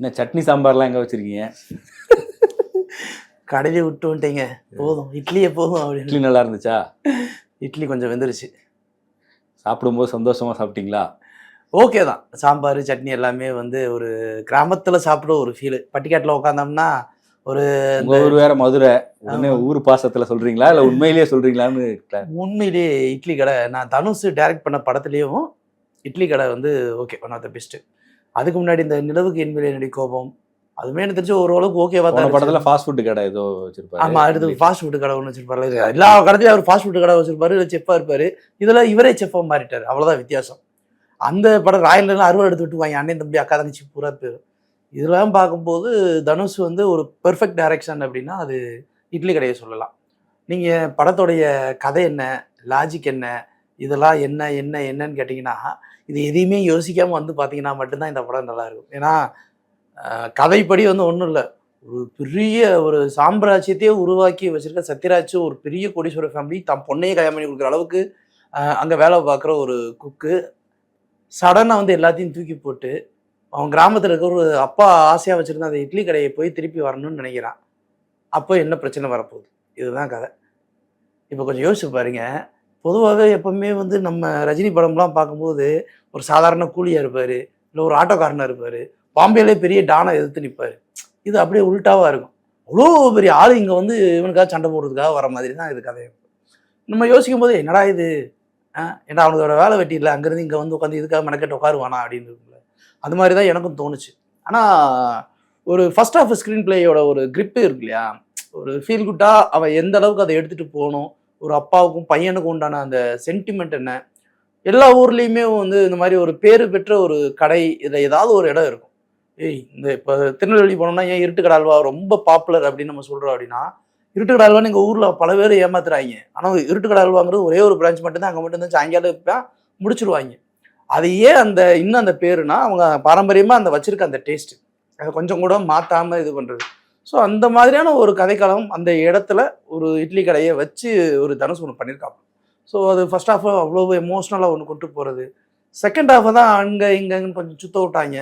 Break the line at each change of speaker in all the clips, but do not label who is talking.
என்ன சட்னி சாம்பார்லாம் எங்கே வச்சுருக்கீங்க?
கடையிலே விட்டு வந்துட்டீங்க. போதும். இட்லியே போதும் அப்படின்னு.
இட்லி நல்லா இருந்துச்சா?
இட்லி கொஞ்சம் வெந்துருச்சு.
சாப்பிடும்போது சந்தோஷமாக சாப்பிட்டீங்களா?
ஓகே தான். சாம்பார் சட்னி எல்லாமே வந்து ஒரு கிராமத்தில் சாப்பிட ஒரு ஃபீலு பட்டிக்காட்டில் உட்காந்தோம்னா ஒரு
ஊர் வேற மதுரை. உடனே ஊர் பாசத்துல சொல்றீங்களா? இல்ல உண்மையிலேயே சொல்றீங்களான்னு க-
உண்மையிலேயே இட்லி கடை. நான் தனுஷ் டைரக்ட் பண்ண படத்துலேயும் இட்லி கடை வந்து okay one of the best அதுக்கு முன்னாடி இந்த நிலவுக்கு என்விலே நடி கோபம்? அதுமே எனக்கு தெரிஞ்சு ஓரளவுக்கு ஓகேவா தான்
படத்துல. ஃபாஸ்ட் ஃபுட் கடை ஏதோ வச்சிருப்பாரு.
ஆமா அடுத்து ஃபாஸ்ட் ஃபுட் கடை ஒன்று வச்சிருப்பாரு. எல்லா கடையிலும் அவர் ஃபாஸ்ட் ஃபுட் கடை வச்சிருப்பாரு இல்லை செஃப்பா இருப்பாரு. இதுல இவரே செஃப்பா மாறிட்டாரு. அவ்வளவுதான் வித்தியாசம். அந்த படம் ராயல் அறுவடை எடுத்து விட்டுவாங்க அண்ணன் தம்பி அக்கா தங்கச்சி பூரா பேர். இதெல்லாம் பார்க்கும்போது தனுஷ் வந்து ஒரு பெர்ஃபெக்ட் டைரக்ஷன் அப்படின்னா அது இட்லி கடையை சொல்லலாம். நீங்க படத்துடைய கதை என்ன? லாஜிக் என்ன? இதெல்லாம் என்ன என்ன என்னன்னு கேட்டிங்கன்னா இது எதையுமே யோசிக்காமல் வந்து பார்த்தீங்கன்னா மட்டும்தான் இந்த படம் நல்லாயிருக்கும் ஏன்னா கதைப்படி வந்து ஒன்றும் இல்லை. ஒரு பெரிய ஒரு சாம்ராஜ்யத்தையே உருவாக்கி வச்சுருக்க சத்யராஜ் ஒரு பெரிய கோடீஸ்வர ஃபேமிலி தம் பொண்ணையே கல்யாணம் பண்ணி கொடுக்குற அளவுக்கு அங்கே வேலை பார்க்குற ஒரு குக்கு சடனாக வந்து எல்லாத்தையும் தூக்கி போட்டு அவன் கிராமத்தில் இருக்கிற ஒரு அப்பா ஆசையாக வச்சுருந்தா அந்த இட்லி கடையை போய் திருப்பி வரணும்னு நினைக்கிறான். அப்போ என்ன பிரச்சனை வரப்போகுது? இதுதான் கதை. இப்போ கொஞ்சம் யோசிச்சு பாருங்க. பொதுவாகவே எப்பவுமே வந்து நம்ம ரஜினி படம்லாம் பார்க்கும்போது ஒரு சாதாரண கூலியாக இருப்பார் இல்லை ஒரு ஆட்டோக்காரனாக இருப்பார் பாம்பேலே பெரிய டானை எதிர்த்து நிற்பார் இது அப்படியே உல்ட்டாவாக இருக்கும். அவ்வளோ பெரிய ஆள் இங்கே வந்து இவனுக்காக சண்டை போடுறதுக்காக வர மாதிரி தான் இது கதை. நம்ம யோசிக்கும் போது என்னடா இது? ஏன்னா ஏன்டா வேலை வெட்டி இல்லை அங்கேருந்து இங்கே வந்து உட்காந்து இதுக்காக மெனக்கெட்டு உட்காருவானா? அப்படின்னு இருக்கும்ல. அது மாதிரி தான் எனக்கும் தோணுச்சு. ஆனால் ஒரு ஃபர்ஸ்ட் ஆஃப் ஸ்க்ரீன் பிளேயோட ஒரு கிரிப்பு இருக்கு இல்லையா? ஒரு ஃபீல் குட்டாக அவன் எந்த அளவுக்கு அதை எடுத்துகிட்டு போகணும் ஒரு அப்பாவுக்கும் பையனுக்கும் உண்டான அந்த சென்டிமெண்ட் என்ன? எல்லா ஊர்லேயுமே வந்து இந்த மாதிரி ஒரு பேரு பெற்ற ஒரு கடை இதில் ஏதாவது ஒரு இடம் இருக்கும். ஏய் இந்த இப்போ திருநெல்வேலி போனோம்னா ஏன் இருட்டு அல்வா ரொம்ப பாப்புலர் அப்படின்னு நம்ம சொல்கிறோம் அப்படின்னா இருட்டுக்கடல்வான்னு அல்வான்னு எங்கள் ஊரில் பல பேர் ஏமாத்துறாங்க. ஆனால் இருட்டு அல்வாங்கிறது ஒரே ஒரு பிரான்ச் மட்டும்தான். அங்கே மட்டும் தான் சாயங்காலம் வைப்பேன் முடிச்சிருவாங்க. அது ஏன் அந்த இன்னும் அந்த பேருனா அவங்க பாரம்பரியமாக அந்த வச்சிருக்க அந்த டேஸ்ட்டு அதை கொஞ்சம் கூட மாற்றாமல் இது பண்ணுறது ஸோ அந்த மாதிரியான ஒரு கதைக்களம் அந்த இடத்துல ஒரு இட்லி கடையை வச்சு ஒரு தனுஷ் ஒன்று பண்ணியிருக்காங்க ஸோ அது ஃபர்ஸ்ட் ஆஃப் அவ்வளோ எமோஷ்னலாக ஒன்று கொண்டு போகிறது செகண்ட் ஹாஃப் தான் அங்கே இங்கன்னு கொஞ்சம் சுத்த விட்டாங்க.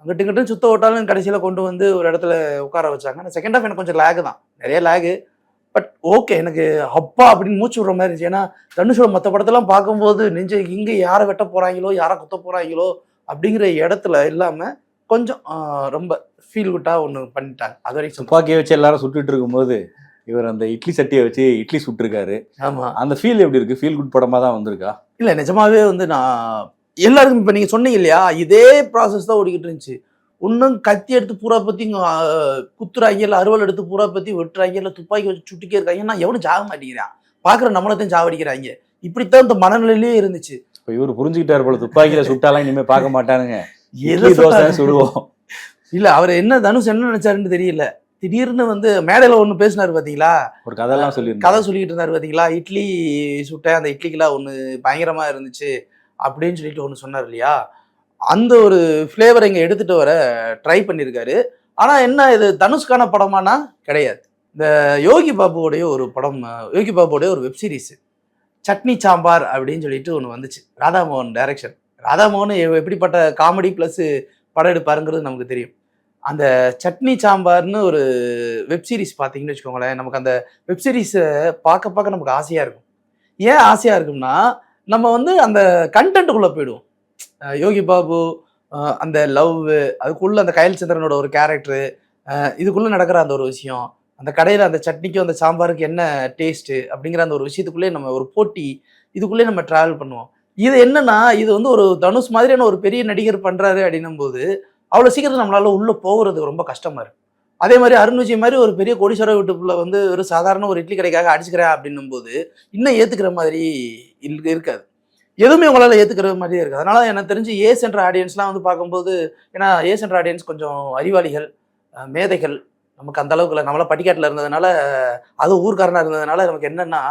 அங்கிட்டு இங்கிட்டும் சுத்த விட்டாலும் கடைசியில் கொண்டு வந்து ஒரு இடத்துல உட்கார வச்சாங்க. ஆனால் செகண்ட் ஹாஃப் எனக்கு கொஞ்சம் லேகு தான். நிறைய லேகு பட் ஓகே எனக்கு அப்பா அப்படின்னு மூச்சு விடுற மாதிரி இருந்துச்சு. ஏன்னா தனுஷோட மற்ற படத்தெல்லாம் பார்க்கும்போது நெஞ்சு இங்கே யாரை வெட்ட போகிறாங்களோ யாரை குத்த போகிறாங்களோ அப்படிங்கிற இடத்துல இல்லாமல் கொஞ்சம் ரொம்ப ஃபீல் குட்டாக ஒன்று பண்ணிட்டாங்க. அது வரைக்கும்
துப்பாக்கியை வச்சு எல்லாரும் சுட்டுட்டு இருக்கும்போது இவர் அந்த இட்லி சட்டியை வச்சு இட்லி சுட்டிருக்காரு.
ஆமாம்
அந்த ஃபீல் எப்படி இருக்கு? ஃபீல் குட் படமா தான் வந்திருக்கா?
இல்லை நிஜமாவே வந்து நான் எல்லாருக்கும் இப்போ நீங்கள் சொன்னீங்க இல்லையா? இதே ப்ராசஸ் தான் ஓடிக்கிட்டு இருந்துச்சு. இன்னும் கத்தி எடுத்து பூரா பற்றி குத்துறாங்க இல்லை அறுவல் எடுத்து பூரா பற்றி வெட்டுறாங்க இல்லை துப்பாக்கி வச்சு சுட்டிக்கே இருக்காங்க. நான் எவனும் ஜாக மாட்டேங்கிறான் பார்க்குற நம்மளைத்தான் ஜாவடிக்கிறாங்க. இப்படித்தான் இந்த மனநிலையிலே இருந்துச்சு.
இப்ப இவர் புரிஞ்சுக்கிட்டாரு போல துப்பாக்கியில சுட்டாலாம் இனிமே பார்க்க மாட்டானுங்க.
எதை
தோசை சுடுவோம்.
இல்ல அவர் என்ன தனுஷ் என்ன நினைச்சாருன்னு தெரியல. திடீர்னு வந்து மேடையில ஒண்ணு பேசினாரு பாத்தீங்களா?
ஒரு கதையெல்லாம் சொல்லி
கதை சொல்லிக்கிட்டு இருந்தாரு பாத்தீங்களா? இட்லி சுட்டேன் அந்த இட்லிக்கெல்லாம் ஒண்ணு பயங்கரமா இருந்துச்சு அப்படின்னு சொல்லிட்டு ஒண்ணு சொன்னார் இல்லையா? அந்த ஒரு ஃப்ளேவர் இங்க எடுத்துட்டு வர ட்ரை பண்ணியிருக்காரு ஆனா என்ன இது தனுஷ்கான படமானா? கிடையாது. இந்த யோகி பாபுவோடைய ஒரு படம் யோகி பாபுவோடைய ஒரு வெப் சீரிஸ் சட்னி சாம்பார் அப்படின்னு சொல்லிட்டு ஒன்று வந்துச்சு. ராதாமோகன் டைரக்ஷன் ராதாமோகன் எப்படிப்பட்ட காமெடி ப்ளஸ் படம் எடுப்பாருங்கிறது நமக்கு தெரியும். அந்த சட்னி சாம்பார்னு ஒரு வெப் சீரிஸ் பார்த்தீங்கன்னு வச்சுக்கோங்களேன் நமக்கு அந்த வெப் சீரிஸை பார்க்க பார்க்க நமக்கு ஆசையாக இருக்கும். ஏன் ஆசையாக இருக்கும்னா நம்ம வந்து அந்த கண்டென்ட்டுக்குள்ளே போயிடுவோம். யோகி பாபு அந்த லவ் அதுக்குள்ளே அந்த கயல் சந்திரனோட ஒரு கேரக்டரு இதுக்குள்ளே நடக்கிற அந்த ஒரு விஷயம் அந்த கடையில் அந்த சட்னிக்கும் அந்த சாம்பாருக்கு என்ன டேஸ்ட்டு அப்படிங்கிற அந்த ஒரு விஷயத்துக்குள்ளே நம்ம ஒரு போட்டி இதுக்குள்ளே நம்ம ட்ராவல் பண்ணுவோம். இது என்னன்னா இது வந்து ஒரு தனுஷ் மாதிரியான ஒரு பெரிய நடிகர் பண்ணுறாரு அப்படின்னும் போது அவ்வளோ சீக்கிரம் நம்மளால் உள்ளே போகிறது ரொம்ப கஷ்டமாக இருக்குது அதே மாதிரி அருண் விஜய் மாதிரி ஒரு பெரிய கோடீஸ்வர வீட்டுக்குள்ள வந்து ஒரு சாதாரண ஒரு இட்லி கடைக்காக அடிச்சுக்கிறேன் அப்படின்னும் போது இன்னும் ஏற்றுக்கிற மாதிரி இருக்காது. எதுவுமே உங்களால் ஏற்றுக்கிற மாதிரியே இருக்குது. அதனால் எனக்கு தெரிஞ்சு ஏ சென்ற ஆடியன்ஸ்லாம் வந்து பார்க்கும்போது ஏன்னா ஏ சென்ற ஆடியன்ஸ் கொஞ்சம் அறிவாளிகள் மேதைகள் நமக்கு அந்த அளவுக்கு இல்லை. நம்மளாம் படிக்காட்டில் இருந்ததுனால அது ஊர்க்காரனாக இருந்ததுனால நமக்கு என்னென்னா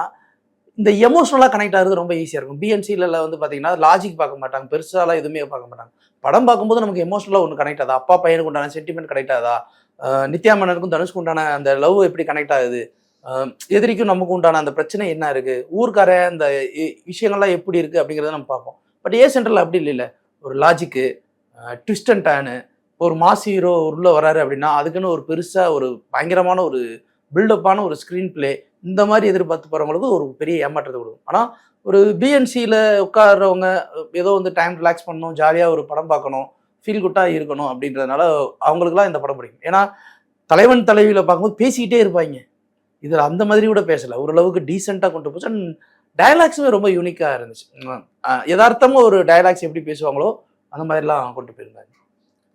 இந்த எமோஷனலாக கனெக்ட் ஆகிறது ரொம்ப ஈஸியாக இருக்கும். பிஎன்சியில் வந்து பார்த்தீங்கன்னா லாஜிக் பார்க்க மாட்டாங்க. பெருசாலாம் எதுவுமே பார்க்க மாட்டாங்க. படம் பார்க்கும்போது நமக்கு எமோஷனலாக ஒன்று கனெக்ட் ஆகுதா? அப்பா பையனுக்கு உண்டான சென்டிமெண்ட் கனெக்ட் ஆகுதா? நித்யா மன்னனுக்கும் தனுஷ்க்கு உண்டான அந்த லவ் எப்படி கனெக்ட் ஆகுது? எதிரிக்கும் நமக்கு உண்டான அந்த பிரச்சனை என்ன இருக்குது ஊர்க்கார அந்த இ- விஷயங்கள்லாம் எப்படி இருக்குது அப்படிங்கிறத நம்ம பார்ப்போம். பட் ஏ சென்ட்ரல் அப்படி இல்லை ஒரு லாஜிக்கு ட்விஸ்ட் அண்ட் டேனு ஒரு மாஸ் ஹீரோ உள்ளே வராரு அப்படின்னா அதுக்குன்னு ஒரு பெருசாக ஒரு பயங்கரமான ஒரு பில்டப்பான ஒரு ஸ்க்ரீன் பிளே இந்த மாதிரி எதிர்பார்த்து போகிறவங்களுக்கு ஒரு பெரிய ஏமாற்றத்தை கொடுக்கும். ஆனால் ஒரு பிஎன்சியில் உட்கார்றவங்க ஏதோ வந்து டைம் ரிலாக்ஸ் பண்ணணும் ஜாலியாக ஒரு படம் பார்க்கணும் ஃபீல் குட்டாக இருக்கணும் அப்படின்றதுனால அவங்களுக்குலாம் இந்த படம் பிடிக்கும். ஏன்னா தலைவன் தலைவியில் பார்க்கும்போது பேசிக்கிட்டே இருப்பாங்க. இதில் அந்த மாதிரி கூட பேசலை. ஓரளவுக்கு டீசெண்டாக கொண்டு போச்சு. அண்ட் டயலாக்ஸுமே ரொம்ப யூனிக்காக இருந்துச்சு. யதார்த்தமாக ஒரு டயலாக்ஸ் எப்படி பேசுவாங்களோ அந்த மாதிரிலாம் கொண்டு போயிருந்தாங்க.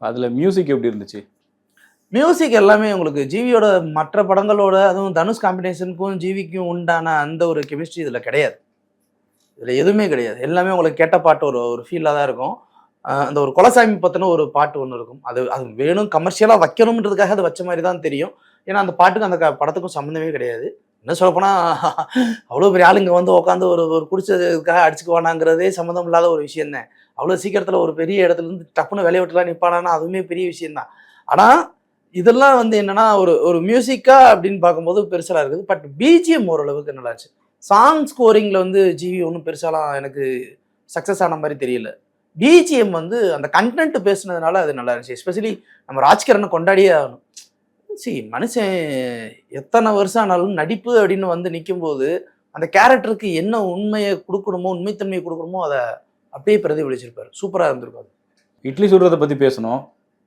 அதில் மியூசிக் எப்படி இருந்துச்சு?
மியூசிக் எல்லாமே உங்களுக்கு ஜிவியோட மற்ற படங்களோட அதுவும் தனுஷ் காம்பினேஷனுக்கும் ஜிவிக்கும் உண்டான அந்த ஒரு கெமிஸ்ட்ரி இதில் கிடையாது. இதில் எதுவுமே கிடையாது. எல்லாமே உங்களுக்கு கேட்ட பாட்டு ஒரு ஒரு ஃபீலாக தான் இருக்கும். அந்த ஒரு குலசாமி பற்றின ஒரு பாட்டு ஒன்று இருக்கும். அது அது வேணும் கமர்ஷியலாக வைக்கணுன்றதுக்காக அது வச்ச மாதிரி தான் தெரியும். ஏன்னா அந்த பாட்டுக்கும் அந்த க- படத்துக்கும் சம்மந்தமே கிடையாது. என்ன சொல்லப்போனால் அவ்வளோ பெரிய ஆளுங்க வந்து உட்காந்து ஒரு ஒரு குடிச்சதுக்காக அடிச்சுக்குவானாங்கிறதே சம்மந்தம் இல்லாத ஒரு விஷயம் தான். அவ்வளோ சீக்கிரத்தில் ஒரு பெரிய இடத்துல இருந்து டப்புன்னு விளையாட்டுலாம் விட்டுலாம் நிற்பானான்னா அதுவுமே பெரிய விஷயந்தான் ஆனால் இதெல்லாம் வந்து என்னன்னா ஒரு ஒரு மியூசிக்கா அப்படின்னு பார்க்கும்போது பெருசாக இருக்குது. பட் பிஜிஎம் ஓரளவுக்கு நல்லா இருந்துச்சு சாங் ஸ்கோரிங்கில் வந்து ஜிவி ஒன்றும் பெருசாலாம் எனக்கு சக்ஸஸ் ஆன மாதிரி தெரியல. பிஜிஎம் வந்து அந்த கண்டென்ட் பேசுனதுனால அது நல்லா இருந்துச்சு. எஸ்பெஷலி நம்ம ராஜ்கிரனை கொண்டாடியே ஆகணும். சி மனுஷன் எத்தனை வருஷம் ஆனாலும் நடிப்பு அப்படின்னு வந்து நிற்கும்போது அந்த கேரக்டருக்கு என்ன உண்மையை கொடுக்கணுமோ உண்மைத்தன்மையை கொடுக்கணுமோ அதை அப்படியே பிரதிபலிச்சிருப்பார். சூப்பராக இருந்திருக்கும்
இட்லி சுடுறதை பற்றி பேசணும்.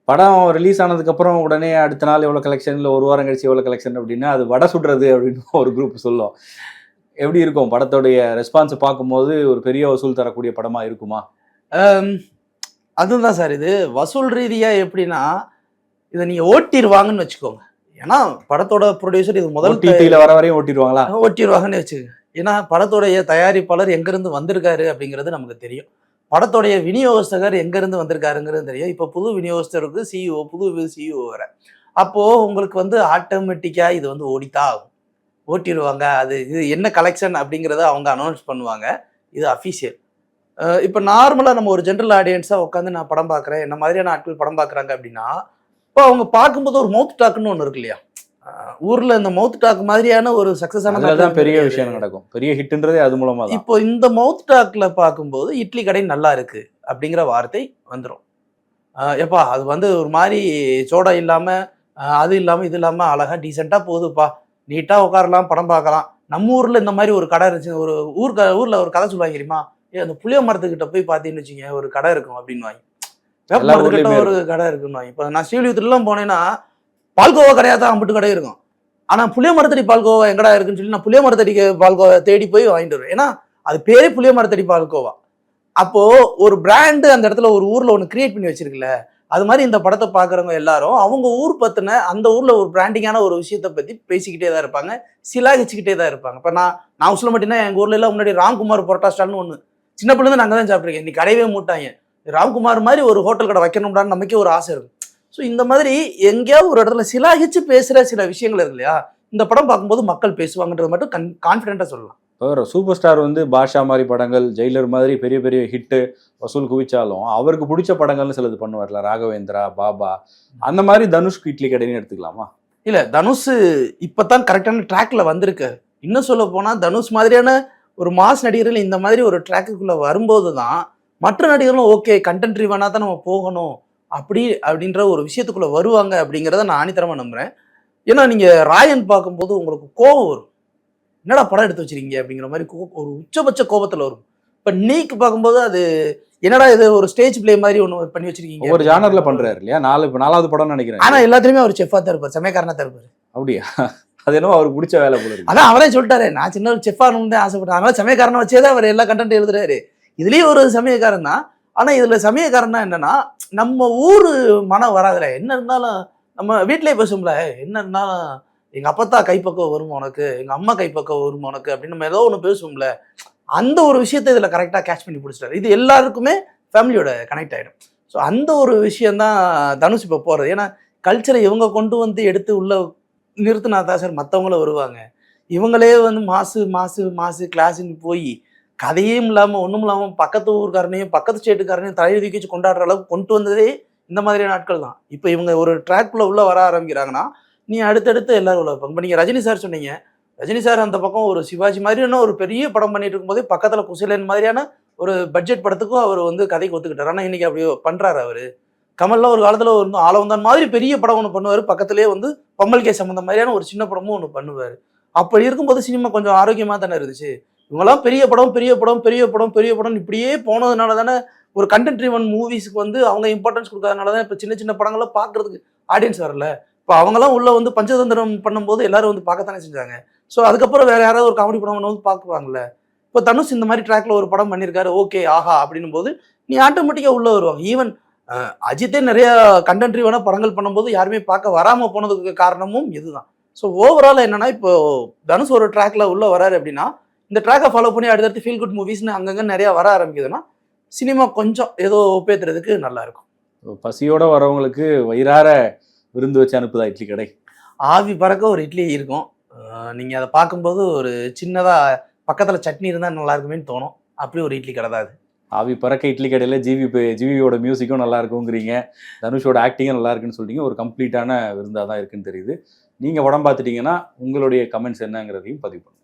படம் ரிலீஸ் ஆனதுக்கு அப்புறம் உடனே அடுத்த நாள் எவ்வளவு கலெக்ஷன் இல்லை ஒரு வாரம் கழிச்சு எவ்வளவு கலெக்ஷன் அப்படின்னா அது வடை சுடுறது அப்படின்னு ஒரு குரூப் சொல்லும். எப்படி இருக்கும்? படத்தோடைய ரெஸ்பான்ஸ் பார்க்கும்போது ஒரு பெரிய வசூல் தரக்கூடிய படமா இருக்குமா?
அதுதான் சார் இது. வசூல் ரீதியாக எப்படின்னா இதை நீங்கள் ஓட்டிடுவாங்கன்னு வச்சுக்கோங்க. ஏன்னா படத்தோட ப்ரொடியூசர் இது முதல்
ஓடிடியில் வர வரையும் ஓட்டிடுவாங்களா
ஓட்டிடுவாங்கன்னு வச்சுக்கோங்க. ஏன்னா படத்தோடைய தயாரிப்பாளர் எங்கேருந்து வந்திருக்காரு அப்படிங்கிறது நமக்கு தெரியும். படத்தோடைய விநியோகஸ்தகர் எங்கேருந்து வந்திருக்காருங்கிறது தெரியும். இப்போ புது விநியோகஸ்தருக்கு சிஇஓ புது சிஇஓ வர அப்போது உங்களுக்கு வந்து ஆட்டோமேட்டிக்காக இது வந்து ஓடித்தான் ஆகும். ஓட்டிடுவாங்க. அது இது என்ன கலெக்ஷன் அப்படிங்கிறத அவங்க அனௌன்ஸ் பண்ணுவாங்க. இது அஃபிஷியல் இப்போ நார்மலாக நம்ம ஒரு ஜென்ரல் ஆடியன்ஸாக உட்காந்து நான் படம் பார்க்குறேன். என்ன மாதிரியான ஆட்கள் படம் பார்க்குறாங்க அப்படின்னா இப்போ அவங்க பார்க்கும்போது ஒரு மவுத் டாக்குன்னு ஒன்று இருக்கு இல்லையா? ஊர்ல இந்த மவுத் டாக் மாதிரியான ஒரு சக்சஸான
அதுலதான் பெரிய விஷயம் நடக்கும். பெரிய ஹிட்ன்றதே அது மூலமா தான்
இப்போ இந்த மவுத் டாக்ல பார்க்கும்போது இட்லி கடை நல்லா இருக்கு அப்படிங்கிற வார்த்தை வந்துடும் எப்பா அது வந்து ஒரு மாதிரி சோடா இல்லாம அது இல்லாம இது இல்லாம அழகா டீசெண்டா போகுதுப்பா நீட்டா உட்காரலாம் படம் பார்க்கலாம். நம்ம ஊர்ல இந்த மாதிரி ஒரு கடை இருந்துச்சு ஒரு ஊர் ஊர்ல ஒரு கதை சொல்லுவாங்க தெரியுமா? ஏ அந்த புளிய மரத்துக்கிட்ட போய் பார்த்தீங்கன்னு வச்சுங்க ஒரு கடை இருக்கும் அப்படின்னு
ஊர்லயுமே
ஒரு கடை இருக்குன்னு இப்போ நான் ஸ்ரீவிலியத்துலாம் போனேன்னா பால்கோவா கடையாக தான் அம்பிட்டு கடை இருக்கும். ஆனால் புளிய மரத்தடி பால்கோவா எங்கடா இருக்குன்னு சொல்லி நான் புளிய மரத்தடிக்கு பால்கோவா தேடி போய் வாங்கிட்டு வருவேன். ஏன்னா அது பேரே புளிய மரத்தடி பால்கோவா அப்போது ஒரு பிராண்டு அந்த இடத்துல ஒரு ஊரில் ஒன்று கிரியேட் பண்ணி வச்சிருக்குல்ல அது மாதிரி இந்த படத்தை பார்க்குறவங்க எல்லாரும் அவங்க ஊர் பற்றின அந்த ஊரில் ஒரு பிராண்டிங்கான ஒரு விஷயத்தை பற்றி பேசிக்கிட்டே தான் இருப்பாங்க சிலாகிச்சுக்கிட்டே தான் இருப்பாங்க. இப்போ நான் நான் சொல்ல மாட்டேன்னா எங்கள் ஊர்ல எல்லாம் முன்னாடி ராம்குமார் பரோட்டா ஸ்டால்னு ஒன்று சின்ன பிள்ளைங்க நாங்கள் தான் சாப்பிட்ருக்கேன் இன்னைக்கு கடையவே மூட்டாங்க. ராம்குமார் மாதிரி ஒரு ஹோட்டல் கடை வைக்கணும்டான்னு நமக்கே ஒரு ஆசை இருக்கும் ஸோ இந்த மாதிரி எங்கேயாவது ஒரு இடத்துல சிலாகிச்சு பேசுற சில விஷயங்கள் இருக்கு இல்லையா? இந்த படம் பார்க்கும்போது மக்கள் பேசுவாங்கன்றது மட்டும் கன் கான்ஃபிடென்ட்டாக சொல்லலாம்.
இப்போ சூப்பர் ஸ்டார் வந்து பாஷா மாதிரி படங்கள் ஜெயிலர் மாதிரி பெரிய பெரிய ஹிட்டு வசூல் குவிச்சாலும் அவருக்கு பிடிச்ச படங்கள்னு சிலது பண்ணுவார்ல. ராகவேந்திரா பாபா. அந்த மாதிரி தனுஷ்க்கு இட்லி கடைன்னு எடுத்துக்கலாமா?
இல்ல தனுஷ் இப்பதான் கரெக்டான ட்ராக்ல வந்திருக்கு. இன்னும் சொல்ல போனா தனுஷ் மாதிரியான ஒரு மாஸ் நடிகர்கள் இந்த மாதிரி ஒரு ட்ராக்குக்குள்ள வரும்போது தான் மற்ற நடிகர்களும் ஓகே கண்டென்ட் ரிவனாக தான் நம்ம போகணும். அப்படி அப்படின்ற ஒரு விஷயத்துக்குள்ள வருவாங்க அப்படிங்கிறத நான் ஆணித்தரமா நம்புறேன். ஏன்னா நீங்க ராயன் பார்க்கும்போது உங்களுக்கு கோபம் வரும். என்னடா படம் எடுத்து வச்சிருக்கீங்க? அப்படிங்கிற மாதிரி ஒரு உச்சபட்ச கோபத்துல வரும். இப்ப நீக்கு பார்க்கும்போது அது என்னடா இது ஒரு ஸ்டேஜ் பிளே மாதிரி ஒன்று பண்ணி வச்சிருக்கீங்க?
ஒவ்வொரு ஜானர்ல பண்றாரு இல்லையா? நாலு இப்ப நாலாவது படம்னு நினைக்கிறேன்.
ஆனா எல்லாத்துலயுமே அவர் செஃபா தான் இருப்பார். சமயக்காரனா தான் இருப்பார்.
அப்படியா? அது என்னவோ அவருக்கு பிடிச்ச வேலை போல
அதான் அவரே சொல்லிட்டாரு. நான் சின்ன ஒரு செஃப் ஆகணும்னு தான் ஆசைப்பட்டேன். அதனால சமயக்காரனை வச்சே தான் அவர் எல்லா கண்டென்ட் எழுதுறாரு. இதுலயும் ஒரு சமயக்காரன் தான். ஆனா இதுல சமயக்காரன்னா என்னன்னா நம்ம ஊர் மனம் வராதுல என்ன இருந்தாலும் நம்ம வீட்டிலே பேசும்ல என்ன இருந்தாலும் எங்கள் அப்பத்தா கைப்பக்கம் வரும் உனக்கு? எங்கள் அம்மா கைப்பக்கம் வரும் உனக்கு? அப்படின்னு நம்ம ஏதோ ஒன்று பேசுவோம்ல. அந்த ஒரு விஷயத்தை இதில் கரெக்டாக கேட்ச் பண்ணி பிடிச்சிட்டாரு. இது எல்லாருக்குமே ஃபேமிலியோட கனெக்ட் ஆகிடும் ஸோ அந்த ஒரு விஷயந்தான் தனுஷ் இப்போ போகிறது ஏன்னா கல்ச்சரை இவங்க கொண்டு வந்து எடுத்து உள்ள நிறுத்தினா தான் சார் மற்றவங்களும் வருவாங்க. இவங்களே வந்து மாசு மாசு மாசு கிளாஸுன்னு போய் கதையும் இல்லாமல் ஒன்றும் இல்லாமல் பக்கத்து ஊருக்காரனையும் பக்கத்து ஸ்டேட்டுக்காரனையும் தலை தூக்கி வச்சு கொண்டாடுற அளவுக்கு கொண்டு வந்ததே இந்த மாதிரியான நாட்கள் தான். இப்போ இவங்க ஒரு ட்ராக்குள்ளே உள்ளே வர ஆரம்பிக்கிறாங்கன்னா நீ அடுத்தடுத்து எல்லாரும் உள்ள இப்போ நீங்கள் ரஜினி சார் சொன்னீங்க. ரஜினி சார் அந்த பக்கம் ஒரு சிவாஜி மாதிரியான ஒரு பெரிய படம் பண்ணிட்டு இருக்கும்போதே பக்கத்தில் குசிலன் மாதிரியான ஒரு பட்ஜெட் படத்துக்கும் அவர் வந்து கதைக்கு ஒத்துக்கிட்டார். ஆனால் இன்றைக்கி அப்படி பண்ணுறாரு அவர். கமல்லாம் ஒரு காலத்தில் ஒரு ஆளவந்தான் மாதிரி பெரிய படம் ஒன்று பண்ணுவார். பக்கத்துலேயே வந்து பம்மல் கே சம்மந்த மாதிரியான ஒரு சின்ன படமும் ஒன்று பண்ணுவார். அப்படி இருக்கும்போது சினிமா கொஞ்சம் ஆரோக்கியமாக தானே இருந்துச்சு? இவங்கெல்லாம் பெரிய படம் பெரிய படம் பெரிய படம் பெரிய படம் இப்படியே போனதுனால தானே ஒரு கண்டென்ட் ட்ரிவன் மூவிஸ்க்கு வந்து அவங்க இம்பார்ட்டன்ஸ் கொடுக்காதனால தான் இப்போ சின்ன சின்ன படங்களை பார்க்குறதுக்கு ஆடியன்ஸ் வரல. இப்போ அவங்கெல்லாம் உள்ள வந்து பஞ்சதந்திரம் பண்ணும்போது எல்லாரும் வந்து பார்க்கத்தானே செஞ்சாங்க. ஸோ அதுக்கப்புறம் வேற யாராவது ஒரு காமெடி படம் வந்து பார்க்குவாங்கல்ல. இப்போ தனுஷ் இந்த மாதிரி ட்ராக்ல ஒரு படம் பண்ணியிருக்காரு ஓகே ஆஹா அப்படின்னும் போது நீ ஆட்டோமேட்டிக்காக உள்ள வருவாங்க. ஈவன் அஜித்தே நிறைய கண்டென்ட் ட்ரிவனாக படங்கள் பண்ணும்போது யாருமே பார்க்க வராமல் போனதுக்கு காரணமும் இதுதான். ஸோ ஓவரால் என்னன்னா இப்போ தனுஷ் ஒரு ட்ராக்ல உள்ள வராரு அப்படின்னா இந்த ட்ராக்கை ஃபாலோ பண்ணி அடுத்தடுத்து ஃபீல் குட் மூவிஸ்னு அங்கங்கே நிறைய வர ஆரம்பிக்குதுன்னா சினிமா கொஞ்சம் ஏதோ ஒப்பேத்துறதுக்கு நல்லா இருக்கும்.
பசியோட வரவங்களுக்கு வயிறார விருந்து வச்சு அனுப்புதா இட்லி கடை?
ஆவி பறக்க ஒரு இட்லி இருக்கும். அஹ் நீங்க அதை பார்க்கும்போது ஒரு சின்னதா பக்கத்துல சட்னி இருந்தா நல்லா இருக்குமேன்னு தோணும். அப்படி ஒரு இட்லி கடை தான் அது.
ஆவி பறக்க இட்லி கடையில் ஜிவி ஜிவியோட மியூசிக்கும் நல்லா இருக்குங்கிறீங்க. தனுஷோட ஆக்டிங்கும் நல்லா இருக்குன்னு சொல்றீங்க. ஒரு கம்ப்ளீட்டான விருந்தாக தான் இருக்குன்னு தெரியுது. நீங்கள் படம் பார்த்துட்டீங்கன்னா உங்களுடைய கமெண்ட்ஸ் என்னங்கிறதையும் பதிவு பண்ணுங்க.